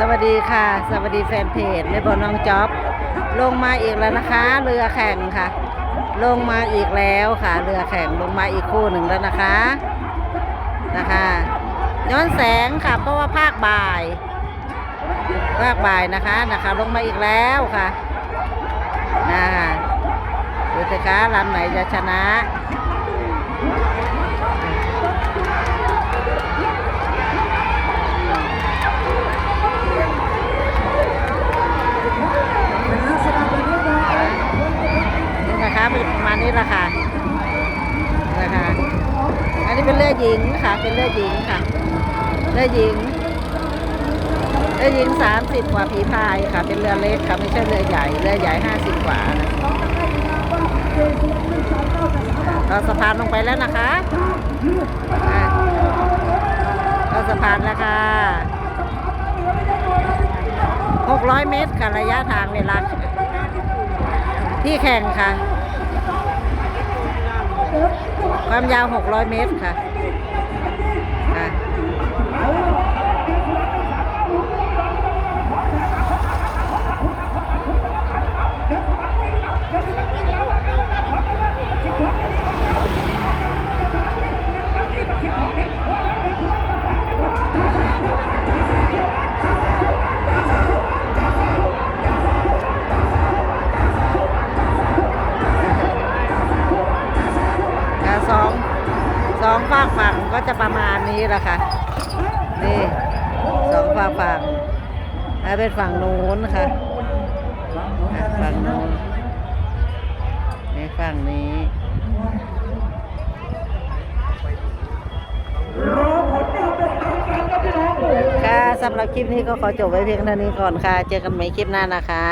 สวัสดีค่ะ สวัสดีแฟนเพจในบนน้องจ๊อบ ลงมาอีกแล้วนะคะ เรือแข่งค่ะ ลงมาอีกแล้วค่ะ เรือแข่งลงมาอีกคู่หนึ่งแล้วนะคะนะคะ ย้อนแสงค่ะ เพราะว่าภาคบ่าย ภาคบ่ายนะคะนะคะ ลงมาอีกแล้วค่ะนะคะดูสิคะลำไหนจะชนะ นี่นะคะเป็นประมาณนี้ละค่ะนะคะอันนี้เป็นเรือหญิงค่ะ เป็นเรือหญิงค่ะเรือหญิงเรือหญิงสามสิบกว่าผีพายค่ะ เป็นเรือเล็กค่ะ ไม่ใช่เรือใหญ่ เรือใหญ่ห้าสิบกว่าเราสะพานลงไปแล้วนะคะอะเราสะพานแล้วค่ะหกร้อยเมตรค่ะระยะทางเวลาที่แข่งค่ะ ความยาว 600 เมตรค่ะ สองฝากฝั่งก็จะประมาณนี้แหละค่ะ นี่สองฝากฝั่งแล้วเป็นฝั่งนู้นค่ะอะ ฝั่งนู้นนี่ฝั่งนี้ค่ะสำหรับคลิปนี้ก็ขอจบไว้เพียงเท่านี้ก่อนค่ะ เจอกันใหม่คลิปหน้านะคะ